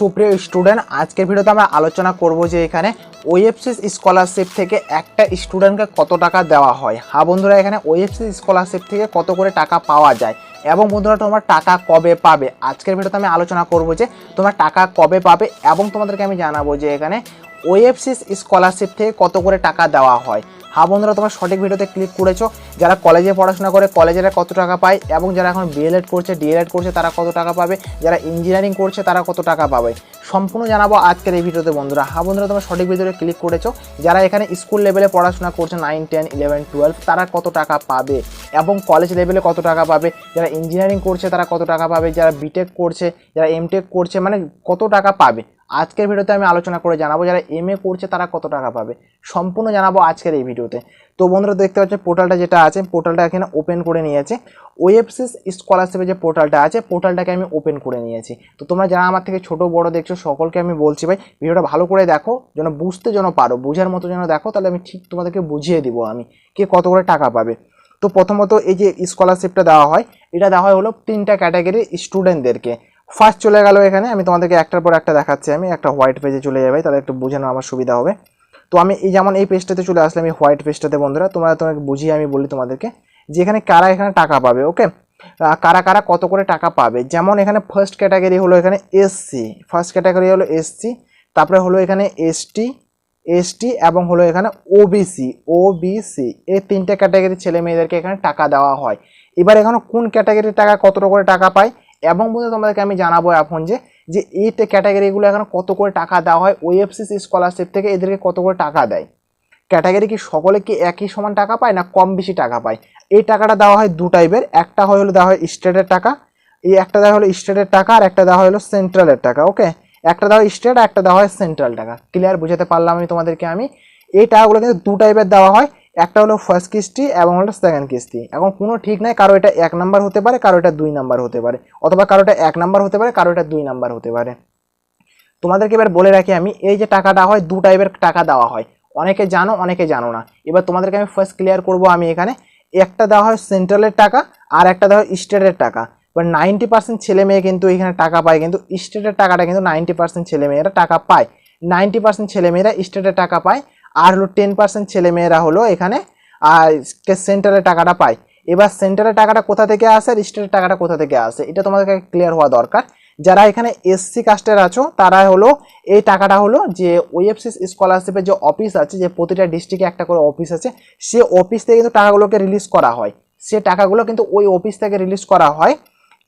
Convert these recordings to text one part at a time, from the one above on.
সুপ্রিয় স্টুডেন্ট আজকের ভিডিওতে আমরা আলোচনা করব যে এখানে ওয়েবসিস স্কলারশিপ থেকে একটা স্টুডেন্টকে কত টাকা দেওয়া হয়। হ্যাঁ বন্ধুরা, এখানে ওয়েবসিস স্কলারশিপ থেকে কত করে টাকা পাওয়া যায়? এবং বন্ধুরা, তোমার টাকা কবে পাবে? আজকের ভিডিওতে আমি আলোচনা করব যে তোমার টাকা কবে পাবে এবং তোমাদেরকে আমি জানাব যে এখানে ওয়েবসিস স্কলারশিপ থেকে কত করে টাকা দেওয়া হয়। হ্যাঁ বন্ধুরা, তোমরা সঠিক ভিডিওতে ক্লিক করেছ। যারা কলেজে পড়াশোনা করে কলেজেরা কত টাকা পায় এবং যারা এখন বিএলএড করছে ডিএলএড করছে, তারা কত টাকা পাবে? যারা ইঞ্জিনিয়ারিং করছে, তারা কত টাকা পাবে? সম্পূর্ণ জানাব আজকের এই ভিডিওতে বন্ধুরা। হ্যাঁ বন্ধুরা, তোমরা সঠিক ভিডিওতে ক্লিক করেছ। যারা এখানে স্কুল লেভেলে পড়াশোনা করছে নাইন টেন ইলেভেন টুয়েলভ তারা কত টাকা পাবে? এবং কলেজ লেভেলে কত টাকা পাবে? যারা ইঞ্জিনিয়ারিং করছে, তারা কত টাকা পাবে? যারা বিটেক করছে, যারা এমটেক করছে মানে কত টাকা পাবে? আজকের ভিডিওতে আমি আলোচনা করে জানাব যারা এম এ করছে তারা কত টাকা পাবে। সম্পূর্ণ জানাব আজকের এই ভিডিওতে। তো বন্ধুরা, দেখতে পাচ্ছ পোর্টালটা যেটা আছে, পোর্টালটা এখানে ওপেন করে নিয়েছে। ওয়েবসিস স্কলারশিপের যে পোর্টালটা আছে, পোর্টালটাকে আমি ওপেন করে নিয়েছি। তো তোমরা যারা আমার থেকে ছোট, বড় দেখছ, সকলকে আমি বলছি ভাই, ভিডিওটা ভালো করে দেখো, যেন বুঝতে যেন পারো, বোঝার মতো যেন দেখো, তাহলে আমি ঠিক তোমাদেরকে বুঝিয়ে দিব আমি কে কত করে টাকা পাবে। তো প্রথমত এই যে স্কলারশিপটা দেওয়া হয়, এটা দেওয়া হয় হলো তিনটা ক্যাটাগরি স্টুডেন্টদেরকে ফার্স্ট চলে গেল এখানে, আমি তোমাদেরকে একটার পর একটা দেখাচ্ছি, আমি একটা হোয়াইট পেজে চলে যাবে, তাহলে একটু বোঝানো আমার সুবিধা হবে। তো আমি এই যেমন এই পেজটাতে চলে আসলাম, এই হোয়াইট পেজটাতে বন্ধুরা, তোমরা তোমাকে বুঝিয়ে আমি বলি তোমাদেরকে যে এখানে কারা এখানে টাকা পাবে ওকে কারা কারা কত করে টাকা পাবে। যেমন এখানে ফার্স্ট ক্যাটাগরি হলো এখানে এসসি ফার্স্ট ক্যাটাগরি হলো এসসি তারপরে হলো এখানে এসটি এসটি এবং হলো এখানে ওবিসি ওবিসি এই তিনটে ক্যাটাগরির ছেলে মেয়েদেরকে এখানে টাকা দেওয়া হয়। এবার এখানে কোন ক্যাটাগরির টাকা কত করে টাকা পায়? এবং বন্ধু, তোমাদেরকে আমি জানাব এখন যে যে এই ক্যাটাগরিগুলো এখন কত করে টাকা দেওয়া হয় ওএফসিসি স্কলারশিপ থেকে এদেরকে কত করে টাকা দেয়? ক্যাটাগরি কি সকলে কি একই সমান টাকা পায় না কম বেশি টাকা পায়? এই টাকাটা দেওয়া হয় দু টাইপের একটা হলো দেওয়া হয় স্টেটের টাকা, এই একটা দেওয়া হলো স্টেটের টাকা, আর একটা দেওয়া হলো সেন্ট্রালের টাকা ওকে একটা দেওয়া হয় স্টেট আর একটা দেওয়া হয় সেন্ট্রাল টাকা। ক্লিয়ার বুঝাতে পারলাম আমি তোমাদেরকে আমি। এই টাকাগুলো কিন্তু দু টাইপের দেওয়া হয়। একটা হলো ফার্স্ট কিস্তি এবং হলো সেকেন্ড কিস্তি। এখন কোনো ঠিক নাই, কারও এটা এক নাম্বার হতে পারে, কারও এটা দুই নাম্বার হতে পারে, অথবা কারও এটা এক নাম্বার হতে পারে, কারও এটা দুই নাম্বার হতে পারে। তোমাদেরকে এবার বলে রাখি আমি, এই যে টাকাটা হয়, দু টাইপের টাকা দেওয়া হয়। অনেকে জানো অনেকে জানো না। এবার তোমাদেরকে আমি ফার্স্ট ক্লিয়ার করব আমি এখানে। একটা দেওয়া হয় সেন্ট্রালের টাকা, আর একটা দেওয়া হয় স্টেটের টাকা। এবার নাইনটি পার্সেন্ট ছেলে মেয়ে কিন্তু এখানে টাকা পায়, কিন্তু স্টেটের টাকাটা কিন্তু নাইনটি পার্সেন্ট ছেলে মেয়েরা টাকা পায়। নাইনটি পার্সেন্ট ছেলে মেয়েরা স্টেটের টাকা পায়। আর হলো টেন পার্সেন্ট ছেলে মেয়েরা হলো এখানে সেন্টারের টাকাটা পায়। এবার সেন্টারের টাকাটা কোথা থেকে আসে? আর স্টেটের টাকাটা কোথা থেকে আসে? এটা তোমাদেরকে ক্লিয়ার হওয়া দরকার। যারা এখানে এসসি কাস্টের আছো তারা হলো এই টাকাটা হলো যে ওয়েবসিস স্কলারশিপের যে অফিস আছে, যে প্রতিটা ডিস্ট্রিক্টে একটা করে অফিস আছে, সে অফিস থেকে কিন্তু টাকাগুলোকে রিলিজ করা হয়। সে টাকাগুলো কিন্তু ওই অফিস থেকে রিলিজ করা হয়।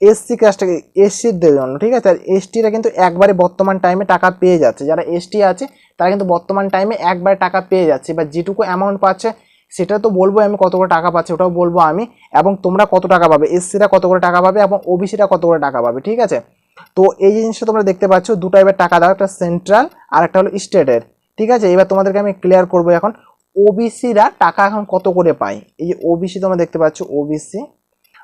এসসি কাস্টকে এসসিদের জন্য ঠিক আছে? আর এসটিরা কিন্তু একবারে বর্তমান টাইমে টাকা পেয়ে যাচ্ছে। যারা এসটি আছে, তারা কিন্তু বর্তমান টাইমে একবারে টাকা পেয়ে যাচ্ছে। বা যেটুকু অ্যামাউন্ট পাচ্ছে, সেটা তো বলব আমি কত করে টাকা পাচ্ছি, ওটাও বলব আমি। এবং তোমরা কত টাকা পাবে? এসসিরা কত করে টাকা পাবে? এবং ওবিসিরা কত করে টাকা পাবে? ঠিক আছে? তো এই জিনিসটা তোমরা দেখতে পাচ্ছ দু টাইপের টাকা দাও একটা সেন্ট্রাল আর একটা হলো স্টেটের ঠিক আছে? এবার তোমাদেরকে আমি ক্লিয়ার করব এখন। ওবিসিরা টাকা এখন কত করে পায়? এই যে ওবিসি তোমরা দেখতে পাচ্ছ ওবিসি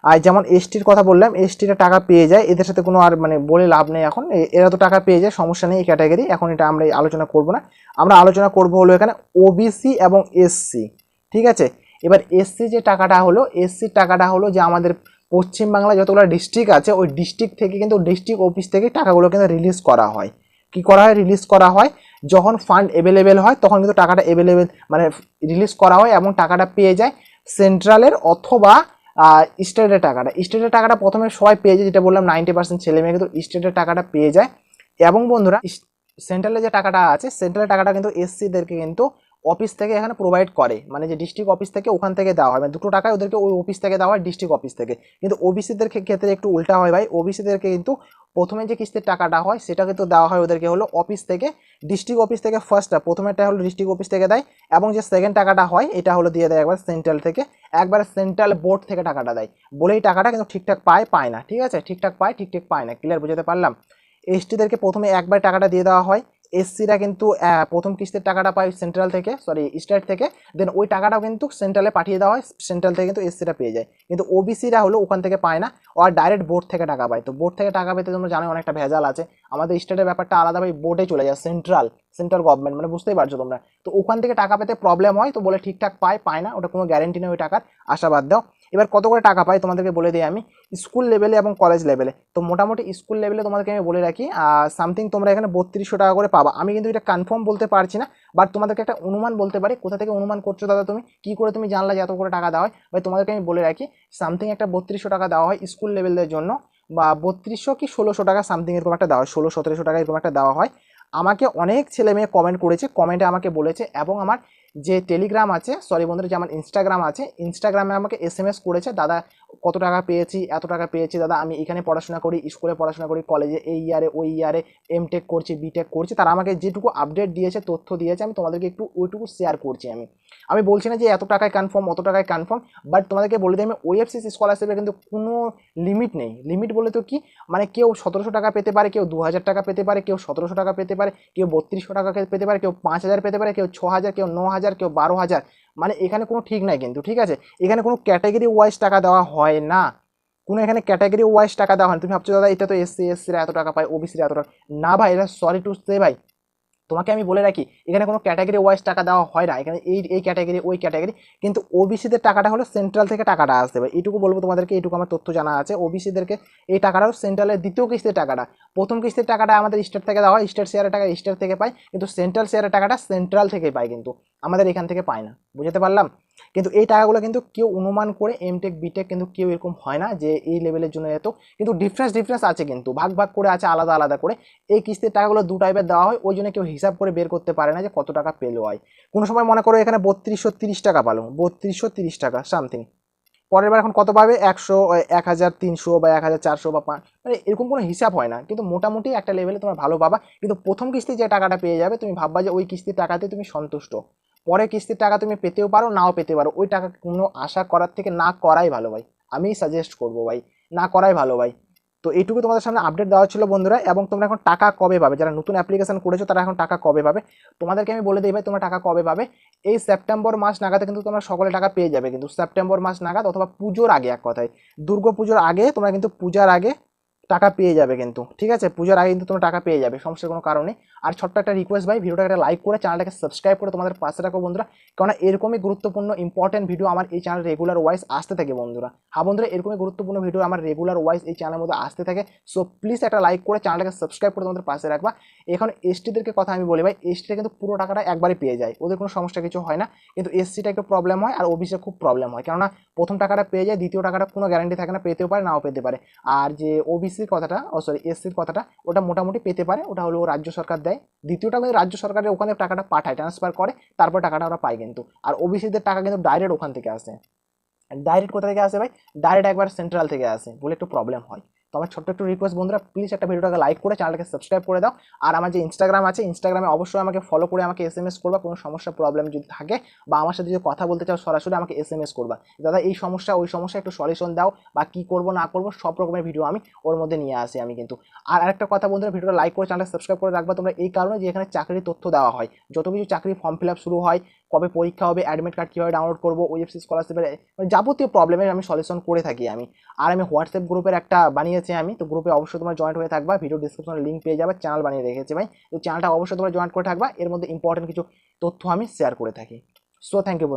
আর যেমন এসটির কথা বললাম এসটিরা টাকা পেয়ে যায়, এদের সাথে কোনো আর মানে বলে লাভ নেই এখন। এরা তো টাকা পেয়ে যায়, সমস্যা নেই এই ক্যাটাগরি এখন এটা আমরা আলোচনা করব না। আমরা আলোচনা করব হলো এখানে ওবিসি এবং এসসি ঠিক আছে? এবার এসসি যে টাকাটা হলো এসসির টাকাটা হলো যে আমাদের পশ্চিমবাংলায় যতগুলো ডিস্ট্রিক্ট আছে, ওই ডিস্ট্রিক্ট থেকে কিন্তু ডিস্ট্রিক্ট অফিস থেকে টাকাগুলো কিন্তু রিলিজ করা হয়। কি করা হয়? রিলিজ করা হয়। যখন ফান্ড অ্যাভেলেবেল হয়, তখন কিন্তু টাকাটা অ্যাভেলেবেল মানে রিলিজ করা হয় এবং টাকাটা পেয়ে যায় সেন্ট্রালের অথবা স্টেটের টাকাটা স্টেটের টাকাটা প্রথমে সবাই পেয়ে যায়, যেটা বললাম নাইনটি পার্সেন্ট ছেলে মেয়ে কিন্তু স্টেটের টাকাটা পেয়ে যায়। এবং বন্ধুরা সেন্ট্রালে যে টাকাটা আছে সেন্ট্রালের টাকাটা কিন্তু এসসিদেরকে কিন্তু অফিস থেকে এখানে প্রোভাইড করে। মানে যে ডিস্ট্রিক্ট অফিস থেকে ওখান থেকে দেওয়া হয়। মানে দুটো টাকায় ওদেরকে ওই অফিস থেকে দেওয়া হয় ডিস্ট্রিক্ট অফিস থেকে। কিন্তু ওবিসিদের ক্ষেত্রে একটু উল্টা হয় ভাই। ওবিসিদেরকে কিন্তু প্রথমে যে কিস্তির টাকাটা হয় সেটা কিন্তু দেওয়া হয় ওদেরকে হলো অফিস থেকে ডিস্ট্রিক্ট অফিস থেকে ফার্স্টটা প্রথমেটা হলো ডিস্ট্রিক্ট অফিস থেকে দেয় এবং যে সেকেন্ড টাকাটা হয়, এটা হলো দিয়ে দেয় একবার সেন্ট্রাল থেকে। একবার সেন্ট্রাল বোর্ড থেকে টাকাটা দেয়। বলেই টাকাটা কিন্তু ঠিকঠাক পায় পায় না। ঠিক আছে? ঠিকঠাক পায় ঠিকঠাক পায় না। ক্লিয়ার বুঝাতে পারলাম? এসটিদেরকে প্রথমে একবার টাকাটা দিয়ে দেওয়া হয়। এসসিরা কিন্তু প্রথম কিস্তির টাকাটা পায় সেন্ট্রাল থেকে সরি স্টেট থেকে দেন ওই টাকাটাও কিন্তু সেন্ট্রালে পাঠিয়ে দেওয়া হয় সেন্ট্রাল থেকে কিন্তু এসসিরা পেয়ে যায়। কিন্তু ওবিসিরা হলো ওখান থেকে পায় না আর ডাইরেক্ট বোর্ড থেকে টাকা পায়। তো বোর্ড থেকে টাকা পেতে তোমরা জানো অনেকটা ভেজাল আছে। আমাদের স্টেটের ব্যাপারটা আলাদাভাবে বোর্ডে চলে যায় সেন্ট্রাল সেন্ট্রাল গভর্নমেন্ট মানে বুঝতেই পারছ তোমরা। তো ওখান থেকে টাকা পেতে প্রবলেম হয়, তো বলে ঠিকঠাক পায় পায় না, ওটা কোনো গ্যারেন্টি নেই ওই টাকার আশাবাদ দাও। এবার কত করে টাকা পাই তোমাদেরকে বলে দিই আমি? স্কুল লেভেলে এবং কলেজ লেভেলে তো মোটামুটি স্কুল লেভেলে তোমাদেরকে আমি বলে রাখি সামথিং তোমরা এখানে বত্রিশশো টাকা করে পাবা। আমি কিন্তু এটা কনফার্ম বলতে পারছি না বাট তোমাদেরকে একটা অনুমান বলতে পারি। কোথা থেকে অনুমান করছ দাদা তুমি? কি করে তুমি জানলা যে এত করে টাকা দেওয়া হয়? বা তোমাদেরকে আমি বলে রাখি সামথিং একটা বত্রিশশো টাকা দেওয়া হয় স্কুল লেভেলের জন্য, বা বত্রিশশো কি ষোলোশো টাকা সামথিং এরকম একটা দেওয়া হয়, ষোলো, সতেরোশো টাকা এরকম একটা দেওয়া হয়। আমাকে অনেক ছেলে মেয়ে কমেন্ট করেছে কমেন্টে আমাকে বলেছে এবং আমার যে টেলিগ্রাম আছে সরি বন্ধুরা, যে আমার ইনস্টাগ্রাম আছে ইনস্টাগ্রামে আমাকে এস এম এস করেছে, দাদা, কত টাকা পেয়েছি, এত টাকা পেয়েছি, দাদা, আমি এখানে পড়াশোনা করি, স্কুলে পড়াশোনা করি কলেজে এই ইয়ারে ওই ইয়ারে এম টেক করছি বিটেক করছি। তারা আমাকে যেটুকু আপডেট দিয়েছে, তথ্য দিয়েছে, আমি তোমাদেরকে একটু ওইটুকু শেয়ার করছি আমি। আমি বলছি না যে এত টাকায় কনফার্ম অত টাকায় কনফার্ম বাট তোমাদেরকে বলে দিই, আমি ওয়েবসিস স্কলারশিপে কিন্তু কোনো লিমিট নেই। লিমিট বলে তো কি? মানে কেউ সতেরোশো টাকা পেতে পারে, কেউ দু হাজার টাকা পেতে পারে, কেউ সতেরোশো টাকা পেতে পারে, কেউ বত্রিশশো টাকা পেতে পারে, কেউ পাঁচ হাজার পেতে পারে, কেউ ছ হাজার, কেউ ন হাজার, কেউ বারো হাজার। মানে এখানে কোনো ঠিক নাই কিন্তু, ঠিক আছে? এখানে কোনো ক্যাটাগরি ওয়াইজ টাকা দেওয়া হয় না। কোনো এখানে ক্যাটাগরি ওয়াইজ টাকা দেওয়া হয় তুমি ভাবছ, দাদা, এটা তো এসসি এসসিরা এত টাকা পায় ওবিসিরা এত টাকা না ভাই, এটা সরি টু সে ভাই তোমাকে আমি বলে রাখি, এখানে কোনো ক্যাটাগরি ওয়াইজ টাকা দেওয়া হয় না। এখানে এই এই ক্যাটাগরি ওই ক্যাটাগরি কিন্তু ওবিসিদের টাকাটা হলো সেন্ট্রাল থেকে টাকাটা আসতে হবে এইটুকু বলব তোমাদেরকে এইটুকু আমার তথ্য জানা আছে। ওবিসিদেরকে এই টাকাটাও সেন্ট্রালের দ্বিতীয় কিস্তির টাকাটা। প্রথম কিস্তির টাকাটা আমাদের স্টেট থেকে দেওয়া হয় স্টেট শেয়ারের টাকা স্টেট থেকে পায়, কিন্তু সেন্ট্রাল শেয়ারের টাকাটা সেন্ট্রাল থেকে পায় কিন্তু, আমাদের এখান থেকে পায় না। বুঝতে পারলাম? কিন্তু এই টাকাগুলো কিন্তু কেউ অনুমান করে এমটেক বিটেক কিন্তু কেউ এরকম হয় না যে এই লেভেলের জন্য এত। কিন্তু ডিফারেন্স ডিফারেন্স আছে কিন্তু। ভাগ ভাগ করে আছে আলাদা আলাদা করে। এই কিস্তির টাকাগুলো দু টাইপের দেওয়া হয়। ওই জন্য কেউ হিসাব করে বের করতে পারে না যে কত টাকা পেল হয় কোনো সময় মনে করো এখানে বত্রিশশো তিরিশ টাকা পালো। বত্রিশশো তিরিশ টাকা সামথিং পরের বার এখন কত পাবে? একশো এক হাজার তিনশো বা এক হাজার চারশো বা পাঁচ। মানে এরকম কোনো হিসাব হয় না। কিন্তু মোটামুটি একটা লেভেলে তোমার ভালো পাবা। কিন্তু প্রথম কিস্তি যে টাকাটা পেয়ে যাবে, তুমি ভাববা যে ওই কিস্তির টাকাতে তুমি সন্তুষ্ট। পরে কিস্তির টাকা তুমি পেতেও পারো, নাও পেতে পারো। ওই টাকা কোনো আশা করার থেকে না করাই ভালো ভাই। আমি সাজেস্ট করব ভাই, না করাই ভালো ভাই। তো এইটুকু তোমাদের সামনে আপডেট দেওয়া ছিল বন্ধুরা, এবং তোমরা এখন টাকা কবে পাবে? যারা নতুন অ্যাপ্লিকেশন করেছ, তারা এখন টাকা কবে পাবে? তোমাদেরকে আমি বলে দিই ভাই, তোমরা টাকা কবে পাবে? এই সেপ্টেম্বর মাস নাগাদ কিন্তু তোমরা সকলে টাকা পেয়ে যাবে কিন্তু। সেপ্টেম্বর মাস নাগাদ অথবা পুজোর আগে এক কথায়। দুর্গা পুজোর আগে তোমরা কিন্তু পূজার আগে টাকা পেয়ে যাবে কিন্তু, ঠিক আছে? পূজার আগে কিন্তু তোমরা টাকা পেয়ে যাবে, সমস্যার কোনো কারণে আর ছোট্ট একটা রিকোয়েস্ট ভাই ভিডিওটাকে একটা লাইক করে চ্যানেলটাকে সাবস্ক্রাইব করে তোমাদের পাশে রাখো বন্ধুরা। কারণ এরকমই গুরুত্বপূর্ণ ইম্পর্টেন্ট ভিডিও আমার এই চ্যানেল রেগুলার ওয়াইজ আসতে থাকে বন্ধুরা। হ্যাঁ বন্ধুরা, এরকমই গুরুত্বপূর্ণ ভিডিও আমার রেগুলার ওয়াইজ এই চ্যানেলের মধ্যে আসতে থাকে। সো প্লিজ একটা লাইক করে চ্যানেলটাকে সাবস্ক্রাইব করে তোমাদের পাশে রাখবা। এখন এসটিদেরকে কথা আমি বলি ভাই এসটিটা কিন্তু পুরো টাকাটা একবারে পেয়ে যায়। ওদের কোনো সমস্যা কিছু হয় না। কিন্তু এসসিটা একটু প্রবলেম হয় আর ওবিসিটা খুব প্রবলেম হয়। কেননা প্রথম টাকাটা পেয়ে যায়, দ্বিতীয় টাকাটা কোনো গ্যারান্টি থাকে না, পেতেও পারে, নাও পেতে পারে। আর যে ওবিসির কথাটা, ও সরি এসসির কথাটা, ওটা মোটামুটি পেতে পারে, ওটা হলো রাজ্য সরকার দেয়। দ্বিতীয়টা কিন্তু রাজ্য সরকারের ওখানে টাকাটা পাঠায় ট্রান্সফার করে, তারপর টাকাটা ওরা পায় কিন্তু। আর ওবিসিদের টাকা কিন্তু ডাইরেক্ট ওখান থেকে আসে। ডাইরেক্ট কোথা থেকে আসে ভাই? ডাইরেক্ট একবার সেন্ট্রাল থেকে আসে, বলে একটু প্রবলেম হয়। তো আমার ছোট্ট একটু রিকোয়েস্ট বন্ধুরা প্লিজ একটা ভিডিওটাকে লাইক করে চ্যানেলটাকে সাবস্ক্রাইব করে দাও। আর আমার যে ইনস্টাগ্রাম আছে ইনস্টাগ্রামে অবশ্যই আমাকে ফলো করে আমাকে এস এম এস করবা, কোনো সমস্যা প্রবলেম যদি থাকে বা আমার সাথে যদি কথা বলতে চাও সরাসরি আমাকে এস এম এস করবা। দাদা, এই সমস্যা, ওই সমস্যা একটু সলিউশন দাও বা কী করব, না করব, সব রকমের ভিডিও আমি ওর মধ্যে নিয়ে আসি আমি কিন্তু। আর আরেকটা কথা বন্ধুরা ভিডিওটা লাইক করে চ্যানেলটা সাবস্ক্রাইব করে রাখবা। তোমরা এই কারণে যে এখানে চাকরির তথ্য দেওয়া হয়। যত কিছু চাকরি ফর্ম ফিল আপ শুরু হয়, কবে পরীক্ষা হবে অ্যাডমিট কার্ড কীভাবে ডাউনলোড করব ওয়েবসি স্কলারশিপের মানে যাবতীয় প্রবলেমের আমি সলিউশন করে থাকি আমি। আর আমি হোয়াটসঅ্যাপ গ্রুপের একটা বানিয়েছি আমি। তো গ্রুপে অবশ্যই তোমরা জয়েন্ট হয়ে থাকবা। ভিডিও ডিসক্রিপশনে লিঙ্ক পেয়ে যাবে। চ্যানেল বানিয়ে রেখেছি ভাই। তো চ্যানেলটা অবশ্যই তোমরা জয়েন্ট করে থাকবা। এর মধ্যে ইম্পর্টেন্ট কিছু তথ্য আমি শেয়ার করে থাকি। সো থ্যাংক ইউ বন্ধু।